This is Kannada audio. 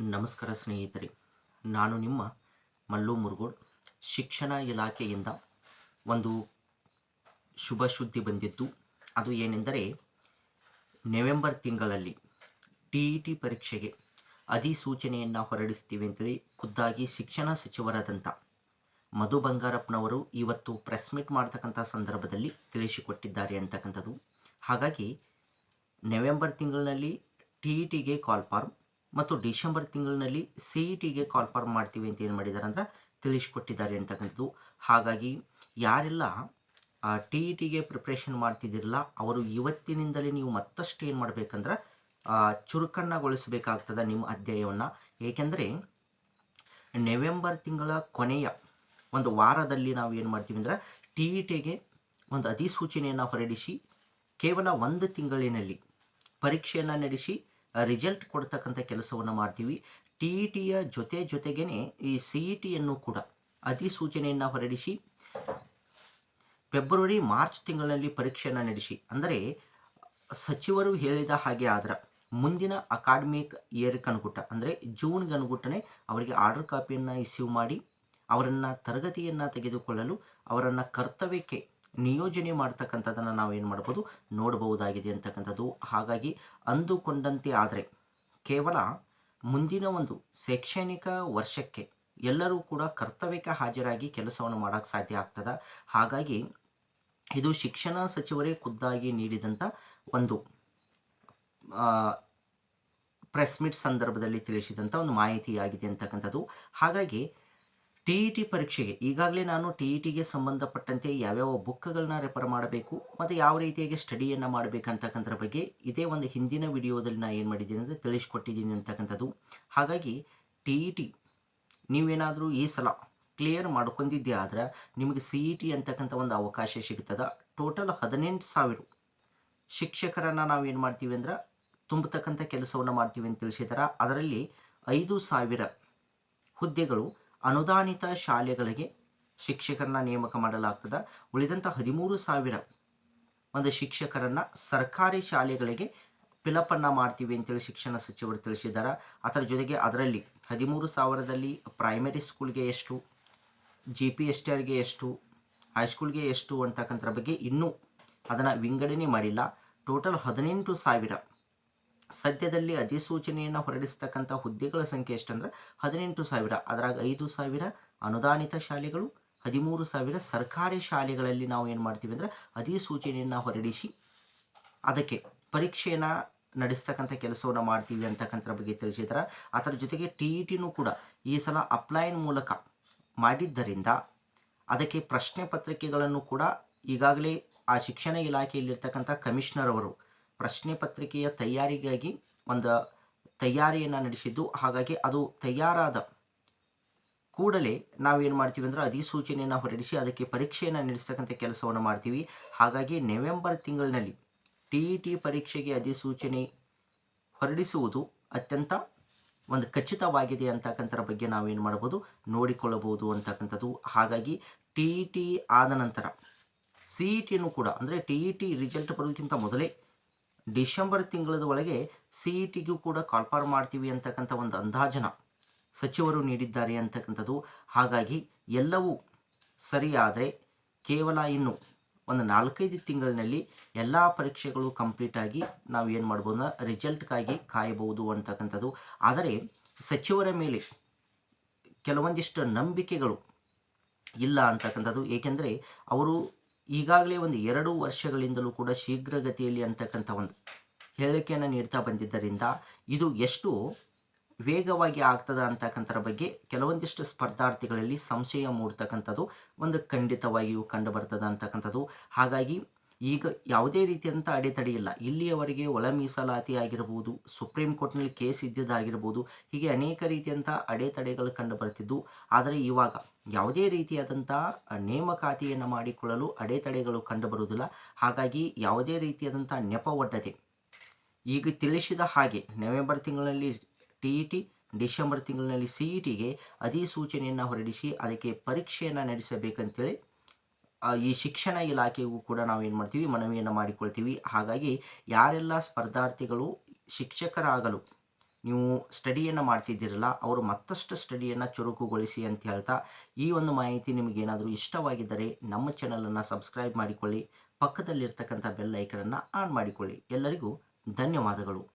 ನಮಸ್ಕಾರ ಸ್ನೇಹಿತರೆ, ನಾನು ನಿಮ್ಮ ಮಲ್ಲು ಮುರುಗೋಡ್, ಶಿಕ್ಷಣ ಇಲಾಖೆಯಿಂದ ಒಂದು ಶುಭ ಸುದ್ದಿ ಬಂದಿದ್ದು, ಅದು ಏನೆಂದರೆ ನವೆಂಬರ್ ತಿಂಗಳಲ್ಲಿ ಟಿ ಇ ಟಿ ಪರೀಕ್ಷೆಗೆ ಅಧಿಸೂಚನೆಯನ್ನು ಹೊರಡಿಸ್ತೀವಿ ಅಂತೇಳಿ ಖುದ್ದಾಗಿ ಶಿಕ್ಷಣ ಸಚಿವರಾದಂಥ ಮಧು ಬಂಗಾರಪ್ಪನವರು ಇವತ್ತು ಪ್ರೆಸ್ ಮೀಟ್ ಮಾಡ್ತಕ್ಕಂಥ ಸಂದರ್ಭದಲ್ಲಿ ತಿಳಿಸಿಕೊಟ್ಟಿದ್ದಾರೆ ಅಂತಕ್ಕಂಥದ್ದು. ಹಾಗಾಗಿ ನವೆಂಬರ್ ತಿಂಗಳಿನಲ್ಲಿ ಟಿ ಇ ಟಿಗೆ ಕಾಲ್ ಫಾರ್ಮ್ ಮತ್ತು ಡಿಸೆಂಬರ್ ತಿಂಗಳಿನಲ್ಲಿ ಸಿ ಇ ಟಿಗೆ ಕಾಲ್ ಫಾರ್ಮ್ ಮಾಡ್ತೀವಿ ಅಂತ ಏನು ಮಾಡಿದ್ದಾರೆ ಅಂದ್ರೆ ತಿಳಿಸ್ಕೊಟ್ಟಿದ್ದಾರೆ ಅಂತಕ್ಕಂಥದ್ದು. ಹಾಗಾಗಿ ಯಾರೆಲ್ಲ ಟಿ ಇ ಟಿಗೆ ಪ್ರಿಪ್ರೇಷನ್ ಮಾಡ್ತಿದ್ದಿರಲ್ಲ, ಅವರು ಇವತ್ತಿನಿಂದಲೇ ನೀವು ಮತ್ತಷ್ಟು ಏನು ಮಾಡಬೇಕಂದ್ರೆ ಚುರುಕನ್ನಗೊಳಿಸಬೇಕಾಗ್ತದೆ ನಿಮ್ಮ ಅಧ್ಯಾಯವನ್ನು. ಏಕೆಂದರೆ ನವೆಂಬರ್ ತಿಂಗಳ ಕೊನೆಯ ಒಂದು ವಾರದಲ್ಲಿ ನಾವು ಏನು ಮಾಡ್ತೀವಿ ಅಂದ್ರೆ ಟಿ ಇ ಟಿಗೆ ಒಂದು ಅಧಿಸೂಚನೆಯನ್ನು ಹೊರಡಿಸಿ, ಕೇವಲ ಒಂದು ತಿಂಗಳಿನಲ್ಲಿ ಪರೀಕ್ಷೆಯನ್ನು ನಡೆಸಿ ರಿಸಲ್ಟ್ ಕೊಡ್ತಕ್ಕಂಥ ಕೆಲಸವನ್ನು ಮಾಡ್ತೀವಿ. ಟಿ ಇ ಟಿಯ ಜೊತೆ ಜೊತೆಗೇನೆ ಈ ಸಿ ಇ ಟಿಯನ್ನು ಕೂಡ ಅಧಿಸೂಚನೆಯನ್ನು ಹೊರಡಿಸಿ ಫೆಬ್ರವರಿ ಮಾರ್ಚ್ ತಿಂಗಳಲ್ಲಿ ಪರೀಕ್ಷೆಯನ್ನು ನಡೆಸಿ. ಅಂದರೆ ಸಚಿವರು ಹೇಳಿದ ಹಾಗೆ ಆದ್ರೆ ಮುಂದಿನ ಅಕಾಡೆಮಿಕ್ ಇಯರ್ಗೆ ಅನುಗುಟ್ಟ ಅಂದರೆ ಜೂನ್ಗೆ ಅನುಗುಟ್ಟನೆ ಅವರಿಗೆ ಆರ್ಡರ್ ಕಾಪಿಯನ್ನು ಇಸ್ಯೂ ಮಾಡಿ, ಅವರನ್ನು ತರಗತಿಯನ್ನು ತೆಗೆದುಕೊಳ್ಳಲು, ಅವರನ್ನು ಕರ್ತವ್ಯಕ್ಕೆ ನಿಯೋಜನೆ ಮಾಡ್ತಕ್ಕಂಥದ್ದನ್ನು ನಾವು ಏನು ಮಾಡ್ಬೋದು ನೋಡಬಹುದಾಗಿದೆ ಅಂತಕ್ಕಂಥದ್ದು. ಹಾಗಾಗಿ ಅಂದುಕೊಂಡಂತೆ ಆದರೆ ಕೇವಲ ಮುಂದಿನ ಒಂದು ಶೈಕ್ಷಣಿಕ ವರ್ಷಕ್ಕೆ ಎಲ್ಲರೂ ಕೂಡ ಕರ್ತವ್ಯಕ್ಕೆ ಹಾಜರಾಗಿ ಕೆಲಸವನ್ನು ಮಾಡೋಕ್ಕೆ ಸಾಧ್ಯ ಆಗ್ತದೆ. ಹಾಗಾಗಿ ಇದು ಶಿಕ್ಷಣ ಸಚಿವರೇ ಖುದ್ದಾಗಿ ನೀಡಿದಂಥ ಒಂದು ಪ್ರೆಸ್ ಮೀಟ್ ಸಂದರ್ಭದಲ್ಲಿ ತಿಳಿಸಿದಂಥ ಒಂದು ಮಾಹಿತಿಯಾಗಿದೆ ಅಂತಕ್ಕಂಥದ್ದು. ಹಾಗಾಗಿ ಟಿ ಇ ಟಿ ಪರೀಕ್ಷೆಗೆ ಈಗಾಗಲೇ ನಾನು ಟಿ ಇ ಟಿಗೆ ಸಂಬಂಧಪಟ್ಟಂತೆ ಯಾವ್ಯಾವ ಬುಕ್ಗಳನ್ನ ರೆಫರ್ ಮಾಡಬೇಕು ಮತ್ತು ಯಾವ ರೀತಿಯಾಗಿ ಸ್ಟಡಿಯನ್ನು ಮಾಡಬೇಕಂತಕ್ಕಂಥದ್ರ ಬಗ್ಗೆ ಇದೇ ಒಂದು ಹಿಂದಿನ ವಿಡಿಯೋದಲ್ಲಿ ನಾನು ಏನು ಮಾಡಿದ್ದೀನಿ ಅಂದರೆ ತಿಳಿಸ್ಕೊಟ್ಟಿದ್ದೀನಿ ಅಂತಕ್ಕಂಥದ್ದು. ಹಾಗಾಗಿ ಟಿ ಇ ಟಿ ನೀವೇನಾದರೂ ಈ ಸಲ ಕ್ಲಿಯರ್ ಮಾಡ್ಕೊಂಡಿದ್ದೆ ಆದ್ರೆ ನಿಮಗೆ ಸಿ ಇ ಟಿ ಅಂತಕ್ಕಂಥ ಒಂದು ಅವಕಾಶ ಸಿಗ್ತದೆ. ಟೋಟಲ್ ಹದಿನೆಂಟು ಸಾವಿರ ಶಿಕ್ಷಕರನ್ನು ನಾವು ಏನು ಮಾಡ್ತೀವಿ ಅಂದ್ರೆ ತುಂಬತಕ್ಕಂಥ ಕೆಲಸವನ್ನು ಮಾಡ್ತೀವಿ ಅಂತ ತಿಳಿಸಿದಾರೆ. ಅದರಲ್ಲಿ ಐದು ಸಾವಿರ ಹುದ್ದೆಗಳು ಅನುದಾನಿತ ಶಾಲೆಗಳಿಗೆ ಶಿಕ್ಷಕರನ್ನ ನೇಮಕ ಮಾಡಲಾಗ್ತದೆ. ಉಳಿದಂಥ ಹದಿಮೂರು ಸಾವಿರ ಒಂದು ಶಿಕ್ಷಕರನ್ನ ಸರ್ಕಾರಿ ಶಾಲೆಗಳಿಗೆ ಫಿಲಪನ್ನು ಮಾಡ್ತೀವಿ ಅಂತೇಳಿ ಶಿಕ್ಷಣ ಸಚಿವರು ತಿಳಿಸಿದ್ದಾರೆ ಅದರ ಜೊತೆಗೆ ಅದರಲ್ಲಿ ಹದಿಮೂರು ಸಾವಿರದಲ್ಲಿ ಪ್ರೈಮರಿ ಸ್ಕೂಲ್ಗೆ ಎಷ್ಟು ಜಿ ಪಿ ಎಸ್ ಟಿ ಆರ್ಗೆ ಎಷ್ಟು ಹೈಸ್ಕೂಲ್ಗೆ ಎಷ್ಟು ಅಂತಕ್ಕಂಥ ಬಗ್ಗೆ ಇನ್ನೂ ಅದನ್ನು ವಿಂಗಡಣೆ ಮಾಡಿಲ್ಲ. ಟೋಟಲ್ ಹದಿನೆಂಟು ಸಾವಿರ ಸದ್ಯದಲ್ಲಿ ಅಧಿಸೂಚನೆಯನ್ನು ಹೊರಡಿಸ್ತಕ್ಕಂಥ ಹುದ್ದೆಗಳ ಸಂಖ್ಯೆ ಎಷ್ಟಂದ್ರೆ ಹದಿನೆಂಟು ಸಾವಿರ. ಅದರಾಗ ಐದು ಸಾವಿರ ಅನುದಾನಿತ ಶಾಲೆಗಳು, ಹದಿಮೂರು ಸಾವಿರ ಸರ್ಕಾರಿ ಶಾಲೆಗಳಲ್ಲಿ ನಾವು ಏನು ಮಾಡ್ತೀವಿ ಅಂದರೆ ಅಧಿಸೂಚನೆಯನ್ನು ಹೊರಡಿಸಿ ಅದಕ್ಕೆ ಪರೀಕ್ಷೆಯನ್ನು ನಡೆಸ್ತಕ್ಕಂಥ ಕೆಲಸವನ್ನು ಮಾಡ್ತೀವಿ ಅಂತಕ್ಕಂಥ ಬಗ್ಗೆ ತಿಳಿಸಿದ್ರೆ. ಅದರ ಜೊತೆಗೆ ಟಿ ಟಿನೂ ಕೂಡ ಈ ಸಲ ಅಪ್ಲೈನ್ ಮೂಲಕ ಮಾಡಿದ್ದರಿಂದ ಅದಕ್ಕೆ ಪ್ರಶ್ನೆ ಪತ್ರಿಕೆಗಳನ್ನು ಕೂಡ ಈಗಾಗಲೇ ಆ ಶಿಕ್ಷಣ ಇಲಾಖೆಯಲ್ಲಿರ್ತಕ್ಕಂಥ ಕಮಿಷನರ್ ಅವರು ಪ್ರಶ್ನೆ ಪತ್ರಿಕೆಯ ತಯಾರಿಗಾಗಿ ಒಂದು ತಯಾರಿಯನ್ನು ನಡೆಸಿದ್ದು. ಹಾಗಾಗಿ ಅದು ತಯಾರಾದ ಕೂಡಲೇ ನಾವೇನು ಮಾಡ್ತೀವಿ ಅಂದರೆ ಅಧಿಸೂಚನೆಯನ್ನು ಹೊರಡಿಸಿ ಅದಕ್ಕೆ ಪರೀಕ್ಷೆಯನ್ನು ನಡೆಸ್ತಕ್ಕಂಥ ಕೆಲಸವನ್ನು ಮಾಡ್ತೀವಿ. ಹಾಗಾಗಿ ನವೆಂಬರ್ ತಿಂಗಳಿನಲ್ಲಿ ಟಿ ಇ ಟಿ ಪರೀಕ್ಷೆಗೆ ಅಧಿಸೂಚನೆ ಹೊರಡಿಸುವುದು ಅತ್ಯಂತ ಒಂದು ಖಚಿತವಾಗಿದೆ ಅಂತಕ್ಕಂಥರ ಬಗ್ಗೆ ನಾವೇನು ಮಾಡ್ಬೋದು ನೋಡಿಕೊಳ್ಳಬಹುದು ಅಂತಕ್ಕಂಥದ್ದು. ಹಾಗಾಗಿ ಟಿ ಇ ಟಿ ಆದ ನಂತರ ಸಿ ಇ ಟಿಯನ್ನು ಕೂಡ, ಅಂದರೆ ಟಿ ಇ ಟಿ ರಿಸಲ್ಟ್ ಬರೋದಕ್ಕಿಂತ ಮೊದಲೇ ಡಿಸೆಂಬರ್ ತಿಂಗಳದ ಒಳಗೆ ಸಿ ಇ ಟಿಗೂ ಕೂಡ ಕಾಲ್ಫಾರ್ ಮಾಡ್ತೀವಿ ಅಂತಕ್ಕಂಥ ಒಂದು ಅಂದಾಜನ ಸಚಿವರು ನೀಡಿದ್ದಾರೆ ಅಂತಕ್ಕಂಥದ್ದು. ಹಾಗಾಗಿ ಎಲ್ಲವೂ ಸರಿಯಾದರೆ ಕೇವಲ ಇನ್ನು ಒಂದು ನಾಲ್ಕೈದು ತಿಂಗಳಿನಲ್ಲಿ ಎಲ್ಲ ಪರೀಕ್ಷೆಗಳು ಕಂಪ್ಲೀಟ್ ಆಗಿ ನಾವು ಏನು ಮಾಡ್ಬೋದು? ರಿಸಲ್ಟ್ಗಾಗಿ ಕಾಯಬಹುದು ಅಂತಕ್ಕಂಥದ್ದು. ಆದರೆ ಸಚಿವರ ಮೇಲೆ ಕೆಲವೊಂದಿಷ್ಟು ನಂಬಿಕೆಗಳು ಇಲ್ಲ ಅಂತಕ್ಕಂಥದ್ದು. ಏಕೆಂದರೆ ಅವರು ಈಗಾಗಲೇ ಒಂದು ಎರಡು ವರ್ಷಗಳಿಂದಲೂ ಕೂಡ ಶೀಘ್ರಗತಿಯಲ್ಲಿ ಅಂತಕ್ಕಂಥ ಒಂದು ಹೇಳಿಕೆಯನ್ನು ನೀಡ್ತಾ ಬಂದಿದ್ದರಿಂದ ಇದು ಎಷ್ಟು ವೇಗವಾಗಿ ಆಗ್ತದೆ ಅಂತಕ್ಕಂಥರ ಬಗ್ಗೆ ಕೆಲವೊಂದಿಷ್ಟು ಸ್ಪರ್ಧಾರ್ಥಿಗಳಲ್ಲಿ ಸಂಶಯ ಮೂಡ್ತಕ್ಕಂಥದ್ದು ಒಂದು ಖಂಡಿತವಾಗಿಯೂ ಕಂಡು ಬರ್ತದೆ ಅಂತಕ್ಕಂಥದ್ದು. ಹಾಗಾಗಿ ಈಗ ಯಾವುದೇ ರೀತಿಯಂಥ ಅಡೆತಡೆ ಇಲ್ಲ. ಇಲ್ಲಿಯವರೆಗೆ ಒಳ ಮೀಸಲಾತಿ ಆಗಿರಬಹುದು, ಸುಪ್ರೀಂ ಕೋರ್ಟ್ನಲ್ಲಿ ಕೇಸ್ ಇದ್ದಿದ್ದಾಗಿರ್ಬೋದು ಹೀಗೆ ಅನೇಕ ರೀತಿಯಂಥ ಅಡೆತಡೆಗಳು ಕಂಡು ಬರ್ತಿದ್ದು ಆದರೆ ಇವಾಗ ಯಾವುದೇ ರೀತಿಯಾದಂಥ ನೇಮಕಾತಿಯನ್ನು ಮಾಡಿಕೊಳ್ಳಲು ಅಡೆತಡೆಗಳು ಕಂಡುಬರುವುದಿಲ್ಲ ಹಾಗಾಗಿ ಯಾವುದೇ ರೀತಿಯಾದಂಥ ನೆಪ ಒಡ್ಡದೆ ಈಗ ತಿಳಿಸಿದ ಹಾಗೆ ನವೆಂಬರ್ ತಿಂಗಳಲ್ಲಿ ಟಿ ಇ ಟಿ, ಡಿಸೆಂಬರ್ ತಿಂಗಳಿನಲ್ಲಿ ಸಿ ಇ ಟಿಗೆ ಅಧಿಸೂಚನೆಯನ್ನು ಹೊರಡಿಸಿ ಅದಕ್ಕೆ ಪರೀಕ್ಷೆಯನ್ನು ನಡೆಸಬೇಕಂತೇಳಿ ಈ ಶಿಕ್ಷಣ ಇಲಾಖೆಗೂ ಕೂಡ ನಾವು ಏನು ಮಾಡ್ತೀವಿ ಮನವಿಯನ್ನು ಮಾಡಿಕೊಳ್ತೀವಿ. ಹಾಗಾಗಿ ಯಾರೆಲ್ಲ ಸ್ಪರ್ಧಾರ್ಥಿಗಳು ಶಿಕ್ಷಕರಾಗಲು ನೀವು ಸ್ಟಡಿಯನ್ನು ಮಾಡ್ತಿದ್ದೀರಲ್ಲ, ಅವರು ಮತ್ತಷ್ಟು ಸ್ಟಡಿಯನ್ನು ಚುರುಕುಗೊಳಿಸಿ ಅಂತ ಹೇಳ್ತಾ ಈ ಒಂದು ಮಾಹಿತಿ ನಿಮಗೇನಾದರೂ ಇಷ್ಟವಾಗಿದ್ದರೆ ನಮ್ಮ ಚಾನಲನ್ನು ಸಬ್ಸ್ಕ್ರೈಬ್ ಮಾಡಿಕೊಳ್ಳಿ, ಪಕ್ಕದಲ್ಲಿರ್ತಕ್ಕಂಥ ಬೆಲ್ ಐಕನನ್ನು ಆನ್ ಮಾಡಿಕೊಳ್ಳಿ. ಎಲ್ಲರಿಗೂ ಧನ್ಯವಾದಗಳು.